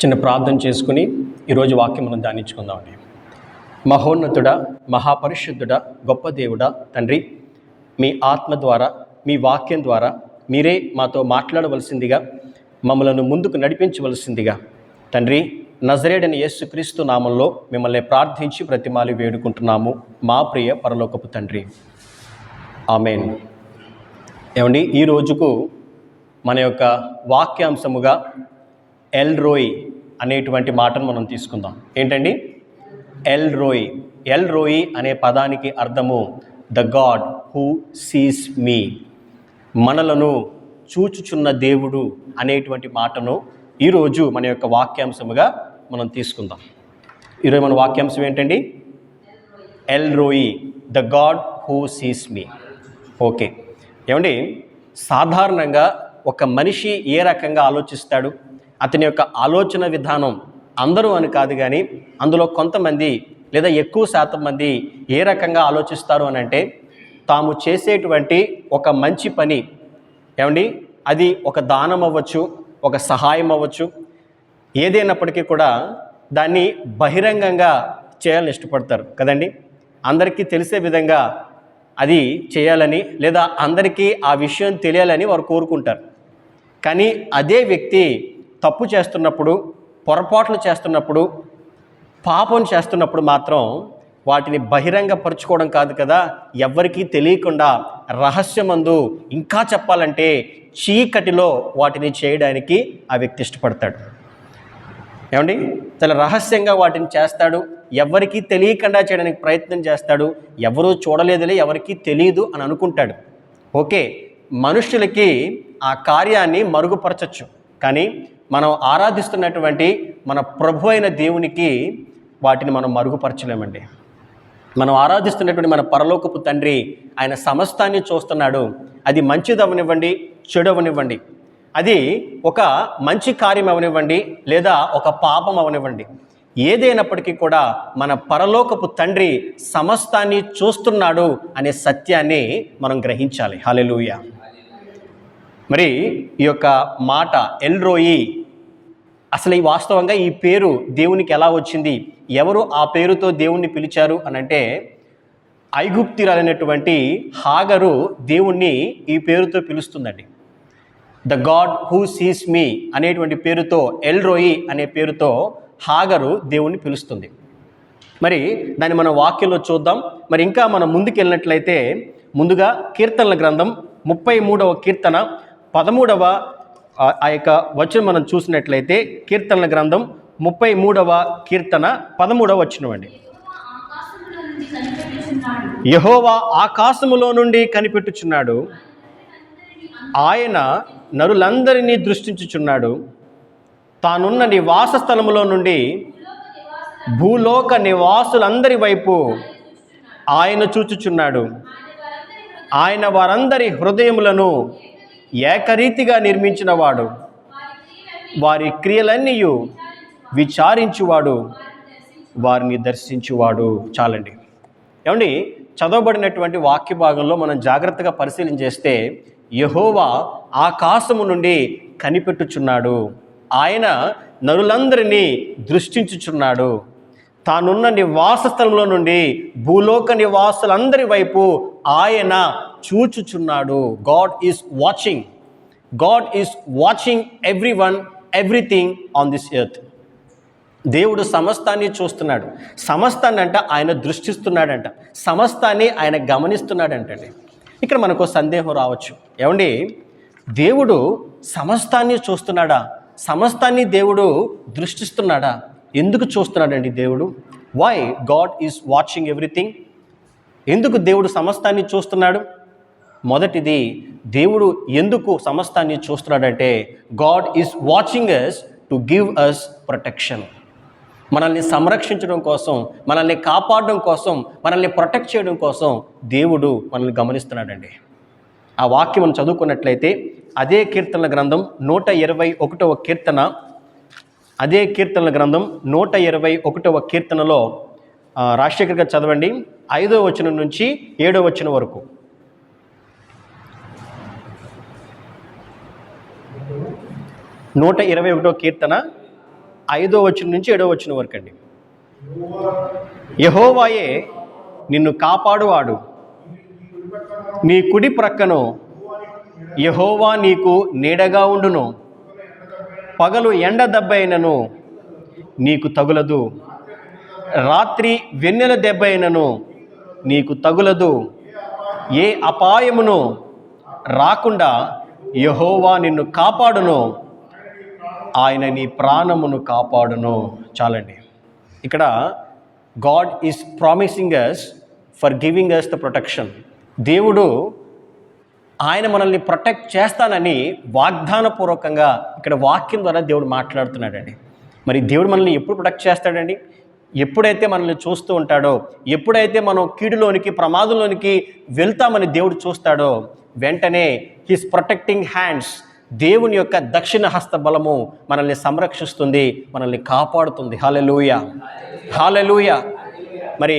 చిన్న ప్రార్థన చేసుకుని ఈరోజు వాక్యం మనం ధ్యానించుకుందామండి. మహోన్నతుడా మహాపరిశుద్ధుడా గొప్ప దేవుడా తండ్రి మీ ఆత్మ ద్వారా మీ వాక్యం ద్వారా మీరే మాతో మాట్లాడవలసిందిగా మమ్మలను ముందుకు నడిపించవలసిందిగా. తండ్రి నజరేడని యేసుక్రీస్తు నామంలో మిమ్మల్ని ప్రార్థించి ప్రతిమాలి వేడుకుంటున్నాము మా ప్రియ పరలోకపు తండ్రి. ఆమెన్. ఏమండి ఈ రోజుకు మన యొక్క వాక్యాంశముగా ఎల్ రోయ్ అనేటువంటి మాటను మనం తీసుకుందాం. ఏంటండి? ఎల్ రోయ్. ఎల్ రోయి అనే పదానికి అర్థము the God who sees me. మనలను చూచుచున్న దేవుడు అనేటువంటి మాటను ఈరోజు మన యొక్క వాక్యాంశముగా మనం తీసుకుందాం. ఈరోజు మన వాక్యాంశం ఏంటండి? El Roi the God who sees me. Okay. ఏమండి? సాధారణంగా ఒక మనిషి ఏ రకంగా ఆలోచిస్తాడు? అతని యొక్క ఆలోచన విధానం అందరూ అని కాదు కానీ అందులో కొంతమంది లేదా ఎక్కువ శాతం మంది ఏ రకంగా ఆలోచిస్తారు అని అంటే తాము చేసేటువంటి ఒక మంచి పని ఏమండి? అది ఒక దానం అవ్వచ్చు ఒక సహాయం అవ్వచ్చు. ఏదైనప్పటికీ కూడా దాన్ని బహిరంగంగా చేయాలని ఇష్టపడతారు కదండి? అందరికీ తెలిసే విధంగా అది చేయాలని లేదా అందరికీ ఆ విషయం తెలియాలని వారు కోరుకుంటారు. కానీ అదే వ్యక్తి తప్పు చేస్తున్నప్పుడు పొరపాట్లు చేస్తున్నప్పుడు పాపం చేస్తున్నప్పుడు మాత్రం వాటిని బహిరంగపరచుకోవడం కాదు కదా. ఎవ్వరికీ తెలియకుండా రహస్యమందు ఇంకా చెప్పాలంటే చీకటిలో వాటిని చేయడానికి ఆ వ్యక్తి ఇష్టపడతాడు. ఏమండి? చాలా రహస్యంగా వాటిని చేస్తాడు. ఎవరికీ తెలియకుండా చేయడానికి ప్రయత్నం చేస్తాడు. ఎవరూ చూడలేదులే ఎవరికీ తెలియదు అని అనుకుంటాడు. ఓకే మనుషులకి ఆ కార్యాన్ని మరుగుపరచచ్చు. కానీ మనం ఆరాధిస్తున్నటువంటి మన ప్రభు అయిన దేవునికి వాటిని మనం మరుగుపరచలేమండి. మనం ఆరాధిస్తున్నటువంటి మన పరలోకపు తండ్రి ఆయన సమస్తాన్ని చూస్తున్నాడు. అది మంచిది అవనివ్వండి చెడు అవనివ్వండి అది ఒక మంచి కార్యం అవనివ్వండి లేదా ఒక పాపం అవనివ్వండి. ఏదైనప్పటికీ కూడా మన పరలోకపు తండ్రి సమస్తాన్ని చూస్తున్నాడు అనే సత్యాన్ని మనం గ్రహించాలి. హలెలూయ మరి ఈ యొక్క మాట ఎల్రోయి అసలు ఈ వాస్తవంగా ఈ పేరు దేవునికి ఎలా వచ్చింది? ఎవరు ఆ పేరుతో దేవుణ్ణి పిలిచారు అని అంటే ఐగుప్తిరాలైనటువంటి హాగరు దేవుణ్ణి ఈ పేరుతో పిలుస్తుందండి. The God who sees me అనేటువంటి పేరుతో ఎల్ రోయి అనే పేరుతో హాగరు దేవుణ్ణి పిలుస్తుంది. మరి దాన్ని మనం వాక్యంలో చూద్దాం. మరి ఇంకా మనం ముందుకెళ్ళినట్లయితే ముందుగా కీర్తనల గ్రంథం ముప్పై మూడవ కీర్తన పదమూడవ ఆ- యొక్క వచనం మనం చూసినట్లయితే కీర్తనల గ్రంథం ముప్పై మూడవ కీర్తన పదమూడవ వచనం అండి. యహోవా ఆకాశములో నుండి కనిపెట్టుచున్నాడు. ఆయన నరులందరినీ దృష్టించుచున్నాడు. తానున్న నివాస స్థలములో నుండి భూలోక నివాసులందరి వైపు ఆయన చూచుచున్నాడు. ఆయన వారందరి హృదయములను ఏకరీతిగా నిర్మించినవాడు. వారి క్రియలన్నీ విచారించువాడు. వారిని దర్శించువాడు. చాలండి. ఏమండి? చదవబడినటువంటి వాక్య భాగంలో మనం జాగ్రత్తగా పరిశీలన చేస్తే యహోవా ఆకాశము నుండి కనిపెట్టుచున్నాడు. ఆయన నరులందరినీ దృష్టించుచున్నాడు. తానున్న నివాస స్థలంలో నుండి భూలోక నివాసులందరి వైపు ఆయన చూచుచున్నాడు. God is watching God is watching everyone everything on this earth దేవుడు సమస్తాన్ని చూస్తున్నాడు. సమస్తాన్ని అంట ఆయన దృష్టిస్తున్నాడంట. సమస్తాన్ని ఆయన గమనిస్తున్నాడంటండి. ఇక్కడ మనకు సందేహం రావచ్చు. ఏమండి? దేవుడు సమస్తాన్ని చూస్తున్నాడా? సమస్తాన్ని దేవుడు దృష్టిస్తున్నాడా? ఎందుకు చూస్తున్నాడండి దేవుడు? Why God is watching everything ఎందుకు దేవుడు సమస్తాన్ని చూస్తున్నాడు? మొదటిది దేవుడు ఎందుకు సమస్తాన్ని చూస్తున్నాడంటే God is watching us to give us protection మనల్ని సంరక్షించడం కోసం మనల్ని కాపాడడం కోసం మనల్ని ప్రొటెక్ట్ చేయడం కోసం దేవుడు మనల్ని గమనిస్తున్నాడండి. ఆ వాక్యం మనం చదువుకున్నట్లయితే అదే కీర్తనల గ్రంథం నూట ఇరవై ఒకటవ కీర్తన అదే కీర్తనల గ్రంథం నూట ఇరవై ఒకటవ కీర్తనలో రాజశేఖర్ గారు చదవండి ఐదో వచనం నుంచి ఏడో వచనం వరకు. నూట ఇరవై ఒకటో కీర్తన ఐదో వచ్చిన నుంచి ఏడో వచ్చిన వరకు అండి యహోవాయే నిన్ను కాపాడువాడు. నీ కుడి ప్రక్కను యహోవా నీకు నీడగా ఉండును. పగలు ఎండ దెబ్బైనను నీకు తగులదు. రాత్రి వెన్నెల దెబ్బైనను నీకు తగులదు. ఏ అపాయమును రాకుండా యహోవా నిన్ను కాపాడును. ఆయన నీ ప్రాణమును కాపాడును. చాలండి. ఇక్కడ God is promising us for giving us the protection దేవుడు ఆయన మనల్ని ప్రొటెక్ట్ చేస్తానని వాగ్దానపూర్వకంగా ఇక్కడ వాక్యం ద్వారా దేవుడు మాట్లాడుతున్నాడండి. మరి దేవుడు మనల్ని ఎప్పుడు ప్రొటెక్ట్ చేస్తాడండి? ఎప్పుడైతే మనల్ని చూస్తూ ఉంటాడో ఎప్పుడైతే మనం కీడులోనికి ప్రమాదంలోనికి వెళ్తామని దేవుడు చూస్తాడో వెంటనే హిస్ ప్రొటెక్టింగ్ హ్యాండ్స్ దేవుని యొక్క దక్షిణ హస్త బలము మనల్ని సంరక్షిస్తుంది మనల్ని కాపాడుతుంది. హాలెలూయ హాలెలూయ మరి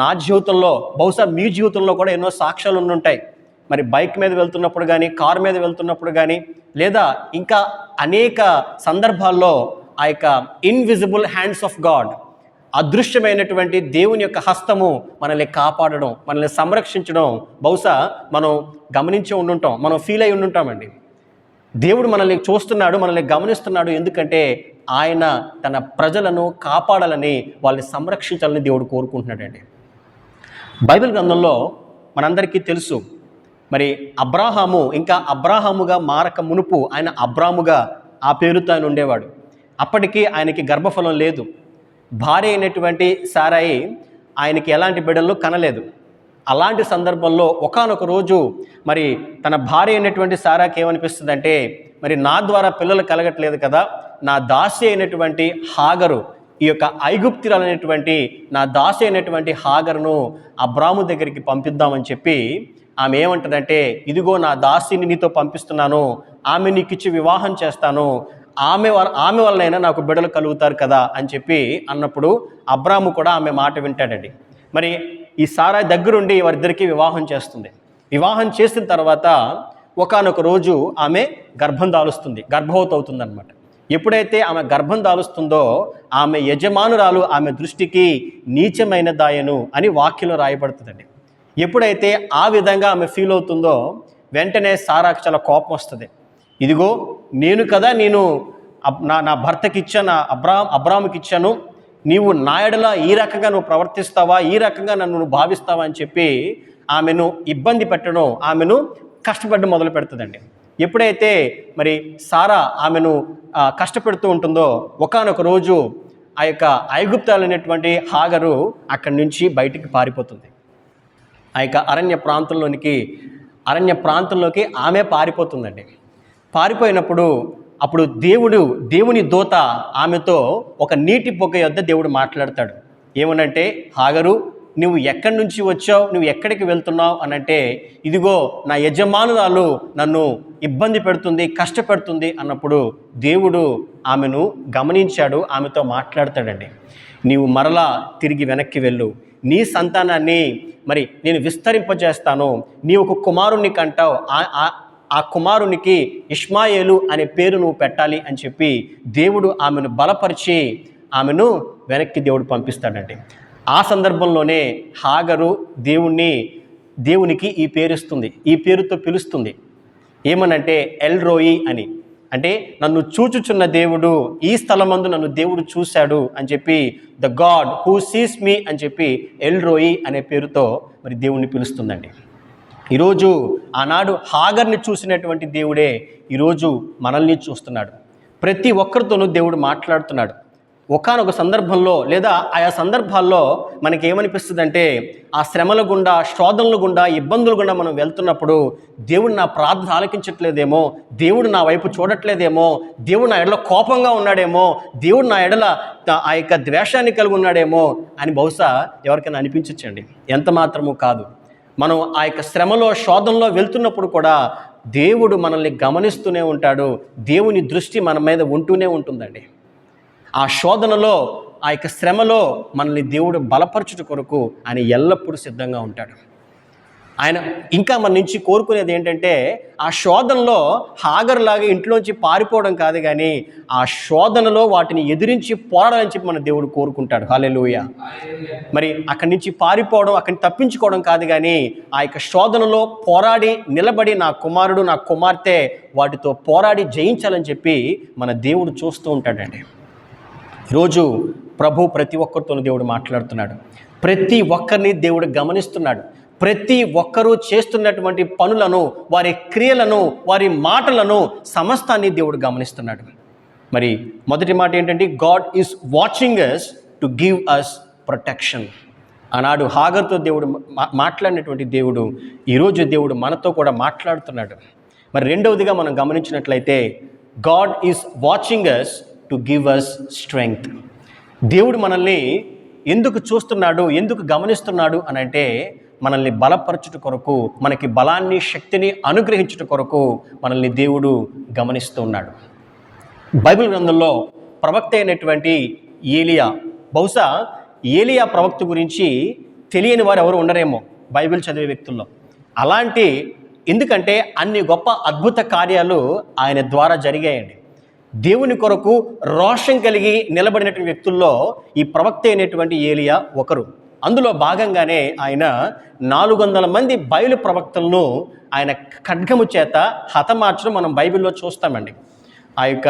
నా జీవితంలో బహుశా మీ జీవితంలో కూడా ఎన్నో సాక్ష్యాలు ఉండుంటాయి. మరి బైక్ మీద వెళ్తున్నప్పుడు కానీ కారు మీద వెళ్తున్నప్పుడు కానీ లేదా ఇంకా అనేక సందర్భాల్లో ఆ యొక్క ఇన్విజిబుల్ హ్యాండ్స్ ఆఫ్ గాడ్ అదృశ్యమైనటువంటి దేవుని యొక్క హస్తము మనల్ని కాపాడడం మనల్ని సంరక్షించడం బహుశా మనం గమనించి ఉండుంటాం మనం ఫీల్ అయి ఉండుంటామండి. దేవుడు మనల్ని చూస్తున్నాడు మనల్ని గమనిస్తున్నాడు. ఎందుకంటే ఆయన తన ప్రజలను కాపాడాలని వాళ్ళని సంరక్షించాలని దేవుడు కోరుకుంటున్నాడండి. బైబిల్ గ్రంథంలో మనందరికీ తెలుసు మరి అబ్రాహాము ఇంకా అబ్రాహాముగా మారక మునుపు ఆయన అబ్రాముగా ఆ పేరుతో ఆయన ఉండేవాడు. అప్పటికి ఆయనకి గర్భఫలం లేదు. భార్య అయినటువంటి సారాయి ఆయనకి ఎలాంటి బిడ్డలు కనలేదు. అలాంటి సందర్భంలో ఒకానొక రోజు మరి తన భార్య అయినటువంటి సారాకి ఏమనిపిస్తుందంటే మరి నా ద్వారా పిల్లలు కలగట్లేదు కదా నా దాసి అయినటువంటి హాగరు ఈ యొక్క ఐగుప్తిరాలైనటువంటి నా దాసి అయినటువంటి హాగర్ను అబ్రాము దగ్గరికి పంపిద్దామని చెప్పి ఆమె ఏమంటదంటే ఇదిగో నా దాసిని నీతో పంపిస్తున్నాను ఆమె నీకు ఇచ్చి వివాహం చేస్తాను ఆమె ఆమె వల్లైనా నాకు బిడలు కలుగుతారు కదా అని చెప్పి అన్నప్పుడు అబ్రాము కూడా ఆమె మాట వింటాడండి. మరి ఈ సారా దగ్గరుండి వారిద్దరికీ వివాహం చేస్తుంది. వివాహం చేసిన తర్వాత ఒకానొక రోజు ఆమె గర్భం దాలుస్తుంది గర్భవతి అవుతుంది అనమాట ఎప్పుడైతే ఆమె గర్భం దాలుస్తుందో ఆమె యజమానురాలు ఆమె దృష్టికి నీచమైన దాయను అని వాక్యంలో రాయబడుతుందండి. ఎప్పుడైతే ఆ విధంగా ఆమె ఫీల్ అవుతుందో వెంటనే సారాకు చాలా కోపం వస్తుంది. ఇదిగో నేను కదా నేను అబ్- నా నా భర్తకి ఇచ్చాను నా అబ్రా అబ్రాముకి ఇచ్చాను నీవు నాయడలా ఈ రకంగా నువ్వు ప్రవర్తిస్తావా? ఈ రకంగా నన్ను నువ్వు భావిస్తావా? అని చెప్పి ఆమెను ఇబ్బంది పెట్టడం ఆమెను కష్టపడడం మొదలు పెడుతుందండి. ఎప్పుడైతే మరి సారా ఆమెను కష్టపెడుతూ ఉంటుందో ఒకానొక రోజు ఆ యొక్క ఐగుప్తాలైనటువంటి హాగరు అక్కడి నుంచి బయటికి పారిపోతుంది. ఆ యొక్క అరణ్య ప్రాంతంలోనికి అరణ్య ప్రాంతంలోకి ఆమె పారిపోతుందండి. పారిపోయినప్పుడు అప్పుడు దేవుడు దేవుని దూత ఆమెతో ఒక నీటి పొగ యొద్ద దేవుడు మాట్లాడతాడు. ఏమనంటే హాగరు నువ్వు ఎక్కడి నుంచి వచ్చావు? నువ్వు ఎక్కడికి వెళ్తున్నావు? అని అంటే ఇదిగో నా యజమానురాలు నన్ను ఇబ్బంది పెడుతుంది కష్టపెడుతుంది అన్నప్పుడు దేవుడు ఆమెను గమనించాడు ఆమెతో మాట్లాడతాడండి. నీవు మరలా తిరిగి వెనక్కి వెళ్ళు. నీ సంతానాన్ని మరి నేను విస్తరింపజేస్తాను. నీ ఒక కుమారుణ్ణి కంటావు. ఆ- కుమారునికి ఇష్మాయేలు అనే పేరు నువ్వు పెట్టాలి అని చెప్పి దేవుడు ఆమెను బలపరిచి ఆమెను వెనక్కి దేవుడు పంపిస్తాడండి. ఆ సందర్భంలోనే హాగరు దేవుణ్ణి దేవునికి ఈ పేరుస్తుంది ఈ పేరుతో పిలుస్తుంది. ఏమనంటే ఎల్ రోయి అని. అంటే నన్ను చూచుచున్న దేవుడు ఈ స్థలమందు నన్ను దేవుడు చూశాడు అని చెప్పి the God who sees me అని చెప్పి ఎల్ రోయి అనే పేరుతో మరి దేవుణ్ణి పిలుస్తుందండి. ఈరోజు ఆనాడు హాగర్ని చూసినటువంటి దేవుడే ఈరోజు మనల్ని చూస్తున్నాడు. ప్రతి ఒక్కరితోనూ దేవుడు మాట్లాడుతున్నాడు. ఒకానొక సందర్భంలో లేదా ఆయా సందర్భాల్లో మనకి ఏమనిపిస్తుందంటే ఆ శ్రమల గుండా శోధనల గుండా ఇబ్బందుల గుండా మనం వెళ్తున్నప్పుడు దేవుడు నా ప్రార్థన ఆలకించట్లేదేమో దేవుడు నా వైపు చూడట్లేదేమో దేవుడు నా ఎడల కోపంగా ఉన్నాడేమో దేవుడు నా ఎడల ఆ యొక్క ద్వేషాన్ని కలిగి ఉన్నాడేమో అని బహుశా ఎవరికైనా అనిపించచ్చండి. ఎంత మాత్రము కాదు. మనం ఆ యొక్క శ్రమలో శోధనలో వెళ్తున్నప్పుడు కూడా దేవుడు మనల్ని గమనిస్తూనే ఉంటాడు. దేవుని దృష్టి మన మీద ఉంటూనే ఉంటుందండి. ఆ శోధనలో ఆ యొక్క శ్రమలో మనల్ని దేవుడు బలపరచుట కొరకు ఆయన ఎల్లప్పుడూ సిద్ధంగా ఉంటాడు. ఆయన ఇంకా మన నుంచి కోరుకునేది ఏంటంటే ఆ శోధనలో హాగర్లాగా ఇంట్లోంచి పారిపోవడం కాదు కానీ ఆ శోధనలో వాటిని ఎదిరించి పోరాడాలని చెప్పి మన దేవుడు కోరుకుంటాడు. హాలెలుయ మరి అక్కడి నుంచి పారిపోవడం అక్కడి తప్పించుకోవడం కాదు కానీ ఆ యొక్క శోధనలో పోరాడి నిలబడి నా కుమారుడు నా కుమార్తె వాటితో పోరాడి జయించాలని చెప్పి మన దేవుడు చూస్తూ ఉంటాడండి. ఈరోజు ప్రభు ప్రతి ఒక్కరితో దేవుడు మాట్లాడుతున్నాడు. ప్రతి ఒక్కరిని దేవుడు గమనిస్తున్నాడు. ప్రతి ఒక్కరూ చేస్తున్నటువంటి పనులను వారి క్రియలను వారి మాటలను సమస్తాన్ని దేవుడు గమనిస్తున్నాడు. మరి మొదటి మాట ఏంటంటే God is watching us to give us protection ఆనాడు హాగర్తో దేవుడు మా- మాట్లాడినటువంటి దేవుడు ఈరోజు దేవుడు మనతో కూడా మాట్లాడుతున్నాడు. మరి రెండవదిగా మనం గమనించినట్లయితే God is watching us to give us strength దేవుడు మనల్ని ఎందుకు చూస్తున్నాడు ఎందుకు గమనిస్తున్నాడు అని అంటే మనల్ని బలపరచుట కొరకు మనకి బలాన్ని శక్తిని అనుగ్రహించుట కొరకు మనల్ని దేవుడు గమనిస్తూ ఉన్నాడు. బైబిల్ గ్రంథంలో ప్రవక్త అయినటువంటి ఏలియా బహుశా ఏలియా ప్రవక్త గురించి తెలియని వారు ఎవరు ఉండరేమో బైబిల్ చదివే వ్యక్తుల్లో. అలాంటి ఎందుకంటే అన్ని గొప్ప అద్భుత కార్యాలు ఆయన ద్వారా జరిగాయండి. దేవుని కొరకు రోషం కలిగి నిలబడినటువంటి వ్యక్తుల్లో ఈ ప్రవక్త అయినటువంటి ఏలియా ఒకరు. అందులో భాగంగానే ఆయన నాలుగు వందల మంది బయలు ప్రవక్తలను ఆయన ఖడ్గము చేత హతమార్చడం మనం బైబిల్లో చూస్తామండి. ఆ యొక్క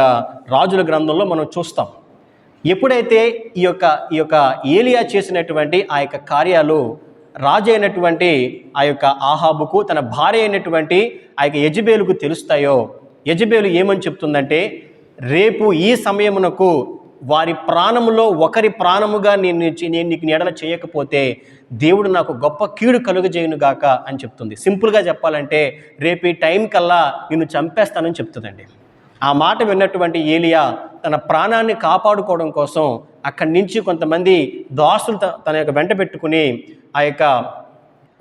రాజుల గ్రంథంలో మనం చూస్తాం. ఎప్పుడైతే ఈ యొక్క ఈ యొక్క ఏలియా చేసినటువంటి ఆ యొక్క కార్యాలు రాజు అయినటువంటి ఆ యొక్క ఆహాబుకు తన భార్య అయినటువంటి ఆ యొక్క యజబేలుకు తెలుస్తాయో యజబేలు ఏమని చెప్తుందంటే రేపు ఈ సమయమునకు వారి ప్రాణములో ఒకరి ప్రాణముగా నేను నేను నీకు నీడల చేయకపోతే దేవుడు నాకు గొప్ప కీడు కలుగజేయును గాక అని చెప్తుంది. సింపుల్గా చెప్పాలంటే రేపు ఈ టైం కల్లా నిన్ను చంపేస్తానని చెప్తుందండి. ఆ మాట విన్నటువంటి ఏలియా తన ప్రాణాన్ని కాపాడుకోవడం కోసం అక్కడి నుంచి కొంతమంది దాసులు తన యొక్క వెంట పెట్టుకుని ఆ యొక్క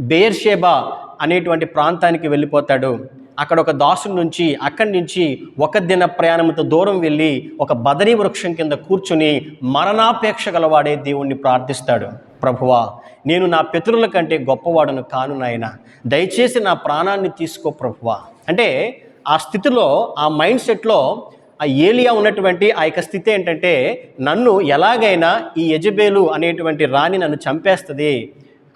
బేర్షేబా అనేటువంటి ప్రాంతానికి వెళ్ళిపోతాడు. అక్కడ ఒక దాసుడి నుంచి అక్కడి నుంచి ఒక దిన ప్రయాణంతో దూరం వెళ్ళి ఒక బదరీ వృక్షం కింద కూర్చుని మరణాపేక్ష గలవాడే దేవుణ్ణి ప్రార్థిస్తాడు. ప్రభువా నేను నా పితరుల కంటే గొప్పవాడను కాను నాయన. దయచేసి నా ప్రాణాన్ని తీసుకో ప్రభువా. అంటే ఆ స్థితిలో ఆ మైండ్ సెట్లో ఆ ఏలియా ఉన్నటువంటి ఆ యొక్క స్థితి ఏంటంటే నన్ను ఎలాగైనా ఈ యజబేలు అనేటువంటి రాణి నన్ను చంపేస్తుంది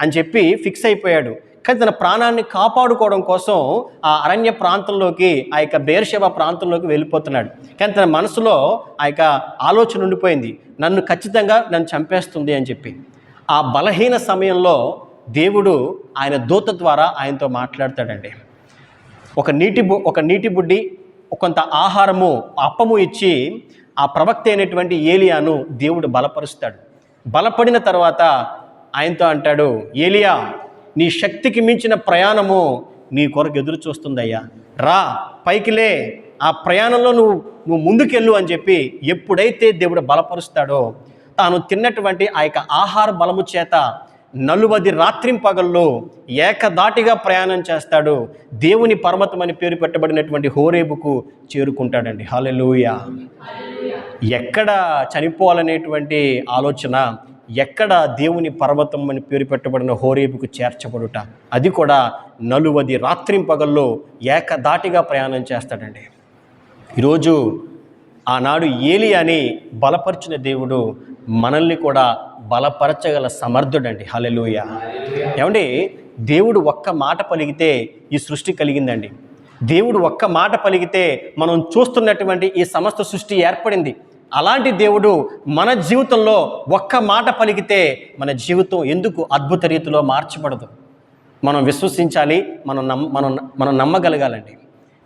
అని చెప్పి ఫిక్స్ అయిపోయాడు. కానీ తన ప్రాణాన్ని కాపాడుకోవడం కోసం ఆ అరణ్య ప్రాంతంలోకి ఆ యొక్క బేర్షెబా ప్రాంతంలోకి వెళ్ళిపోతున్నాడు. కానీ తన మనసులో ఆ యొక్క ఆలోచన ఉండిపోయింది. నన్ను ఖచ్చితంగా నన్ను చంపేస్తుంది అని చెప్పి. ఆ బలహీన సమయంలో దేవుడు ఆయన దూత ద్వారా ఆయనతో మాట్లాడతాడండి. ఒక నీటి బు ఒక నీటి బుడ్డి కొంత ఆహారము అప్పము ఇచ్చి ఆ ప్రవక్త అయినటువంటి ఏలియాను దేవుడు బలపరుస్తాడు. బలపడిన తర్వాత ఆయనతో అంటాడు ఏలియా నీ శక్తికి మించిన ప్రయాణము నీ కొరకు ఎదురు చూస్తుందయ్యా. రా పైకిలే ఆ ప్రయాణంలో నువ్వు నువ్వు ముందుకెళ్ళు అని చెప్పి ఎప్పుడైతే దేవుడు బలపరుస్తాడో తాను తిన్నటువంటి ఆ యొక్క ఆహార బలము చేత నలువది రాత్రింపగల్లో ఏకదాటిగా ప్రయాణం చేస్తాడు. దేవుని పర్వతం అని పేరు పెట్టబడినటువంటి హోరేబుకు చేరుకుంటాడండి. హల్లెలూయా. ఎక్కడ చనిపోవాలనేటువంటి ఆలోచన ఎక్కడ దేవుని పర్వతం అని పేరు పెట్టబడిన హోరేబుకు చేర్చబడుట అది కూడా నలువది రాత్రింపగల్లో ఏకదాటిగా ప్రయాణం చేస్తాడండి. ఈరోజు ఆనాడు ఏలియాని బలపరిచిన దేవుడు మనల్ని కూడా బలపరచగల సమర్థుడండి. హల్లెలూయ. ఏమండి దేవుడు ఒక్క మాట పలిగితే ఈ సృష్టి కలిగిందండి. దేవుడు ఒక్క మాట పలిగితే మనం చూస్తున్నటువంటి ఈ సమస్త సృష్టి ఏర్పడింది. అలాంటి దేవుడు మన జీవితంలో ఒక్క మాట పలికితే మన జీవితం ఎందుకు అద్భుత రీతిలో మార్చబడదు? మనం విశ్వసించాలి మనం నమ్ మనం మనం నమ్మగలగాలండి.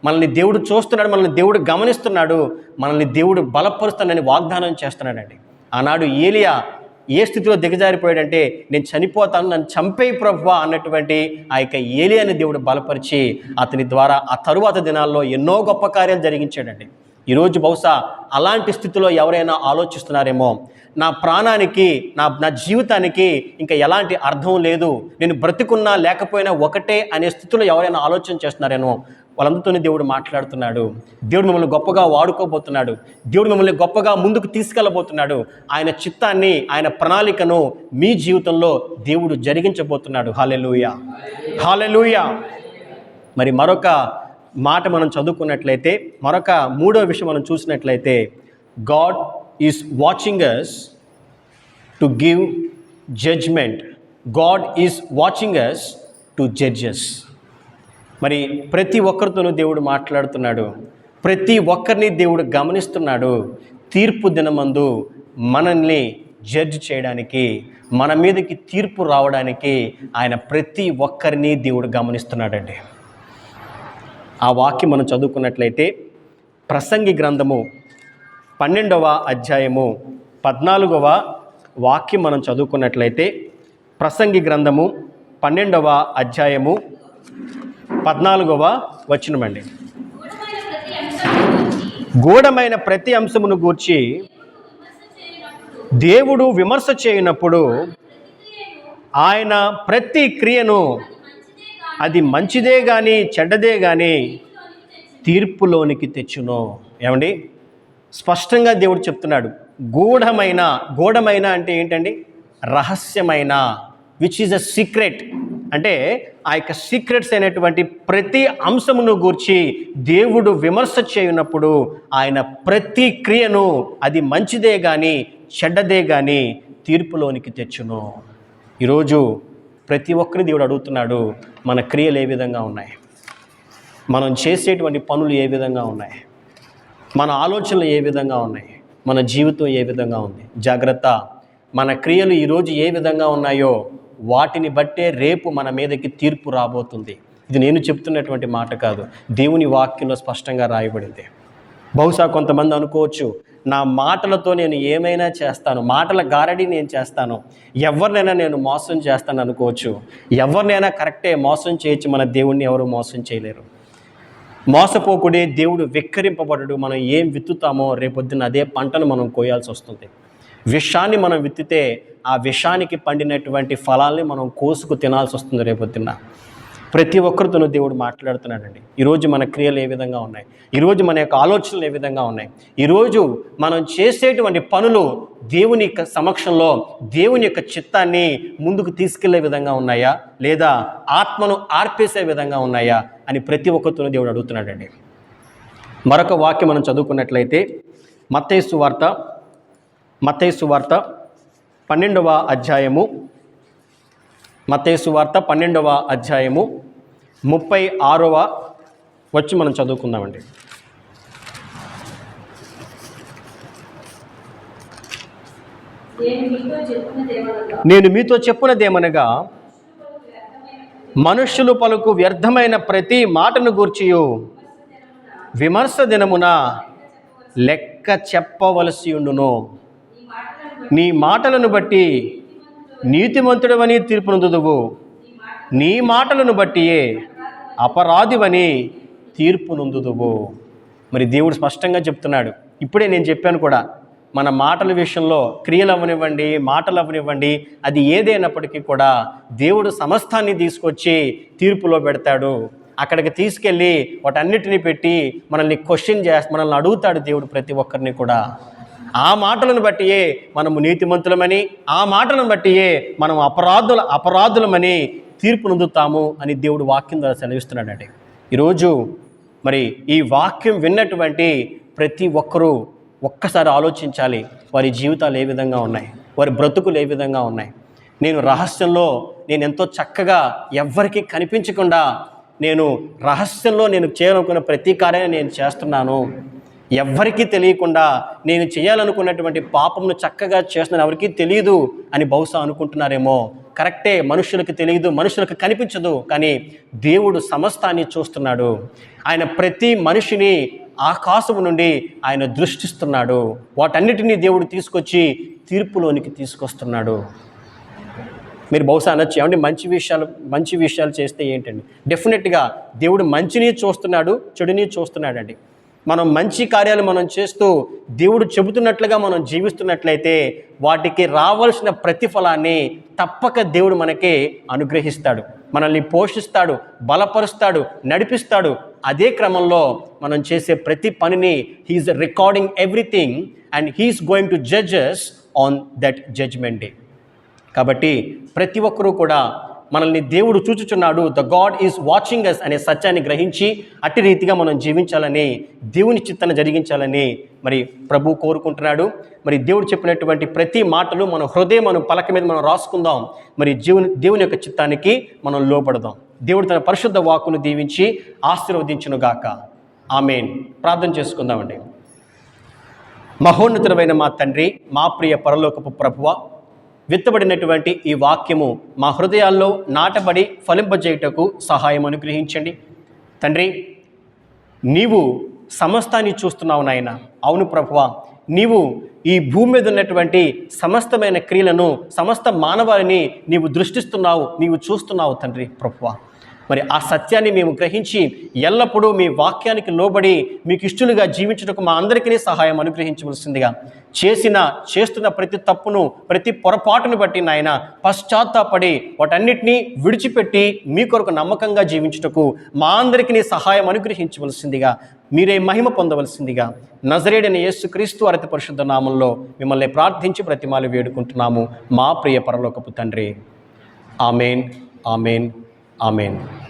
మనల్ని దేవుడు చూస్తున్నాడు మనల్ని దేవుడు గమనిస్తున్నాడు మనల్ని దేవుడు బలపరుస్తాడని వాగ్దానం చేస్తున్నాడండి. ఆనాడు ఏలియా ఏ స్థితిలో దిగజారిపోయాడంటే నేను చనిపోతాను నన్ను చంపేయి ప్రభువా అన్నటువంటి ఆ యొక్క ఏలియాని దేవుడు బలపరిచి అతని ద్వారా ఆ తరువాత దినాల్లో ఎన్నో గొప్ప కార్యాలు జరిగించాడండి. ఈరోజు బహుశా అలాంటి స్థితిలో ఎవరైనా ఆలోచిస్తున్నారేమో. నా ప్రాణానికి నా నా జీవితానికి ఇంకా ఎలాంటి అర్థం లేదు. నేను బ్రతికున్నా లేకపోయినా ఒకటే అనే స్థితిలో ఎవరైనా ఆలోచన చేస్తున్నారేమో. వాళ్ళందరితోనే దేవుడు మాట్లాడుతున్నాడు. దేవుడు మిమ్మల్ని గొప్పగా వాడుకోబోతున్నాడు. దేవుడు మిమ్మల్ని గొప్పగా ముందుకు తీసుకెళ్ళబోతున్నాడు. ఆయన చిత్తాన్ని ఆయన ప్రణాళికను మీ జీవితంలో దేవుడు జరిగించబోతున్నాడు. హాలెలూయ హాలెలూయ మరి మరొక మాట మనం చదువుకున్నట్లయితే మరొక మూడో విషయం మనం చూసినట్లయితే God is watching us to give judgement God is watching us to judges మరి ప్రతి ఒక్కరితోనూ దేవుడు మాట్లాడుతున్నాడు. ప్రతి ఒక్కరిని దేవుడు గమనిస్తున్నాడు. తీర్పు దినమందు మనల్ని జడ్జ్ చేయడానికి మన మీదకి తీర్పు రావడానికి ఆయన ప్రతి ఒక్కరిని దేవుడు గమనిస్తున్నాడండి. ఆ వాక్యం మనం చదువుకున్నట్లయితే ప్రసంగి గ్రంథము పన్నెండవ అధ్యాయము పద్నాలుగవ వాక్యం మనం చదువుకున్నట్లయితే ప్రసంగి గ్రంథము పన్నెండవ అధ్యాయము పద్నాలుగవ వచనమండి. గూఢమైన ప్రతి అంశమును గూర్చి దేవుడు విమర్శ చేయనప్పుడు ఆయన ప్రతి క్రియను అది మంచిదే కానీ చెడ్డదే కానీ తీర్పులోనికి తీర్పులోనికి తెచ్చును. ఏమండి? స్పష్టంగా దేవుడు చెప్తున్నాడు. గూఢమైన గూఢమైన అంటే ఏంటండి? రహస్యమైన విచ్ ఈజ్ అ సీక్రెట్ అంటే ఆ యొక్క సీక్రెట్స్ అయినటువంటి ప్రతి అంశమును గూర్చి దేవుడు విమర్శ చేయనప్పుడు ఆయన ప్రతి క్రియను అది మంచిదే కానీ చెడ్డదే కానీ తీర్పులోనికి తెచ్చును. ఈరోజు ప్రతి ఒక్కరి దేవుడు అడుగుతున్నాడు మన క్రియలు ఏ విధంగా ఉన్నాయి? మనం చేసేటువంటి పనులు ఏ విధంగా ఉన్నాయి? మన ఆలోచనలు ఏ విధంగా ఉన్నాయి? మన జీవితం ఏ విధంగా ఉంది? జాగ్రత్త. మన క్రియలు ఈరోజు ఏ విధంగా ఉన్నాయో వాటిని బట్టే రేపు మన మీదకి తీర్పు రాబోతుంది. ఇది నేను చెప్తున్నటువంటి మాట కాదు. దేవుని వాక్యంలో స్పష్టంగా రాయబడింది. బహుశా కొంతమంది అనుకోవచ్చు నా మాటలతో నేను ఏమైనా చేస్తాను మాటల గారడి నేను చేస్తాను ఎవరినైనా నేను మోసం చేస్తాను అనుకోవచ్చు. ఎవరినైనా కరెక్టే మోసం చేయొచ్చు మన దేవుణ్ణి ఎవరు మోసం చేయలేరు. మోసపోకుడే దేవుడు వెక్కరింపబడడు మనం ఏం విత్తుతామో రేపొద్దున అదే పంటను మనం కోయాల్సి వస్తుంది. విషాన్ని మనం విత్తితే ఆ విషానికి పండినటువంటి ఫలాల్ని మనం కోసుకు తినాల్సి వస్తుంది రేపొద్దున. ప్రతి ఒక్కరితోనూ దేవుడు మాట్లాడుతున్నాడండి. ఈరోజు మన క్రియలు ఏ విధంగా ఉన్నాయి? ఈరోజు మన యొక్క ఆలోచనలు ఏ విధంగా ఉన్నాయి? ఈరోజు మనం చేసేటువంటి పనులు దేవుని యొక్క సమక్షంలో దేవుని యొక్క చిత్తాన్ని ముందుకు తీసుకెళ్ళే విధంగా ఉన్నాయా? లేదా ఆత్మను ఆర్పేసే విధంగా ఉన్నాయా? అని ప్రతి ఒక్కరితోనూ దేవుడు అడుగుతున్నాడండి. మరొక వాక్యం మనం చదువుకున్నట్లయితే మత్తేసు వార్త మత్తేసు వార్త పన్నెండవ అధ్యాయము మతేసు వార్త పన్నెండవ అధ్యాయము ముప్పై ఆరవ వచ్చి మనం చదువుకుందామండి. నేను మీతో చెప్పినదేమనగా మనుష్యులు పలుకు వ్యర్థమైన ప్రతి మాటను గూర్చియు. విమర్శ దినమున లెక్క చెప్పవలసి ఉండును. నీ మాటలను బట్టి నీతిమంతుడవని తీర్పునందుదువు నీ మాటలను బట్టియే అపరాధివని తీర్పునందుదువు మరి దేవుడు స్పష్టంగా చెప్తున్నాడు. ఇప్పుడే నేను చెప్పాను కూడా మన మాటల విషయంలో క్రియలు అవనివ్వండి మాటలు అవనివ్వండి అది ఏదైనప్పటికీ కూడా దేవుడు సమస్తాన్ని తీసుకొచ్చి తీర్పులో పెడతాడు. అక్కడికి తీసుకెళ్ళి వాటన్నిటిని పెట్టి మనల్ని క్వశ్చన్ చేస్తా మనల్ని అడుగుతాడు దేవుడు ప్రతి ఒక్కరిని కూడా. ఆ మాటలను బట్టియే మనము నీతిమంతులమని ఆ మాటలను బట్టియే మనం అపరాధుల అపరాధులమని తీర్పు నొందుతాము అని దేవుడు వాక్యం ద్వారా సెలవిస్తున్నాడండి. ఈరోజు మరి ఈ వాక్యం విన్నటువంటి ప్రతి ఒక్కరూ ఒక్కసారి ఆలోచించాలి వారి జీవితాలు ఏ విధంగా ఉన్నాయి వారి బ్రతుకులు ఏ విధంగా ఉన్నాయి. నేను రహస్యంలో నేను ఎంతో చక్కగా ఎవ్వరికీ కనిపించకుండా నేను రహస్యంలో నేను చేయాలనుకున్న ప్రతి కార్యాన్ని నేను చేస్తున్నాను. ఎవ్వరికీ తెలియకుండా నేను చేయాలనుకున్నటువంటి పాపమును చక్కగా చేస్తున్నాను ఎవరికీ తెలియదు అని బహుశా అనుకుంటున్నారేమో. కరెక్టే మనుషులకు తెలియదు మనుషులకు కనిపించదు కానీ దేవుడు సమస్తాన్ని చూస్తున్నాడు. ఆయన ప్రతి మనిషిని ఆకాశము నుండి ఆయన దృష్టిస్తున్నాడు. వాటన్నిటినీ దేవుడు తీసుకొచ్చి తీర్పులోనికి తీసుకొస్తున్నాడు. మీరు బహుశా అనొచ్చు. ఏమంటే మంచి విషయాలు మంచి విషయాలు చేస్తే ఏంటండి? డెఫినెట్గా దేవుడు మంచిని చూస్తున్నాడు చెడుని చూస్తున్నాడండి. మనం మంచి కార్యాలు మనం చేస్తూ దేవుడు చెబుతున్నట్లుగా మనం జీవిస్తున్నట్లయితే వాటికి రావాల్సిన ప్రతిఫలాన్ని తప్పక దేవుడు మనకి అనుగ్రహిస్తాడు. మనల్ని పోషిస్తాడు బలపరుస్తాడు నడిపిస్తాడు. అదే క్రమంలో మనం చేసే ప్రతి పనిని he's recording everything and he's going to judges on that judgment day కాబట్టి ప్రతి ఒక్కరూ కూడా మనల్ని దేవుడు చూచుచున్నాడు. The God is watching us అనే సత్యాన్ని గ్రహించి అట్టి రీతిగా మనం జీవించాలని దేవుని చిత్తన జరిగించాలని మరి ప్రభు కోరుకుంటున్నాడు. మరి దేవుడు చెప్పినటువంటి ప్రతి మాటలు మన హృదయం మనం పలక మీద మనం రాసుకుందాం. మరి జీవుని దేవుని యొక్క చిత్తానికి మనం లోపడదాం దేవుడు తన పరిశుద్ధ వాక్కును దీవించి ఆశీర్వదించునుగాక. ఆమెన్. ప్రార్థన చేసుకుందామండి. మహోన్నతుడమైన మా తండ్రి మా ప్రియ పరలోకపు ప్రభువ విత్తబడినటువంటి ఈ వాక్యము మా హృదయాల్లో నాటబడి ఫలింపజేయుటకు సహాయం అనుగ్రహించండి. తండ్రి నీవు సమస్తాన్ని చూస్తున్నావు నాయన. అవును ప్రభువ నీవు ఈ భూమి మీద ఉన్నటువంటి సమస్తమైన క్రియలను సమస్త మానవాళిని నీవు దృష్టిస్తున్నావు నీవు చూస్తున్నావు తండ్రి ప్రభువా. మరి ఆ సత్యాన్ని మేము గ్రహించి ఎల్లప్పుడూ మీ వాక్యానికి లోబడి మీకు ఇష్టలుగా జీవించుటకు మా అందరికీ సహాయం అనుగ్రహించవలసిందిగా చేసిన చేస్తున్న ప్రతి తప్పును ప్రతి పొరపాటును బట్టి నాయన పశ్చాత్తాపడి వాటన్నిటినీ విడిచిపెట్టి మీ కొరకు నమ్మకంగా జీవించుటకు మా అందరికీ సహాయం అనుగ్రహించవలసిందిగా మీరే మహిమ పొందవలసిందిగా నజరేడైన యేసుక్రీస్తు అరతి పరిశుద్ధ నామంలో మిమ్మల్ని ప్రార్థించి ప్రతిమాలు వేడుకుంటున్నాము. మా ప్రియ పరలోకపు తండ్రి. ఆమెన్. ఆమెన్. Amen.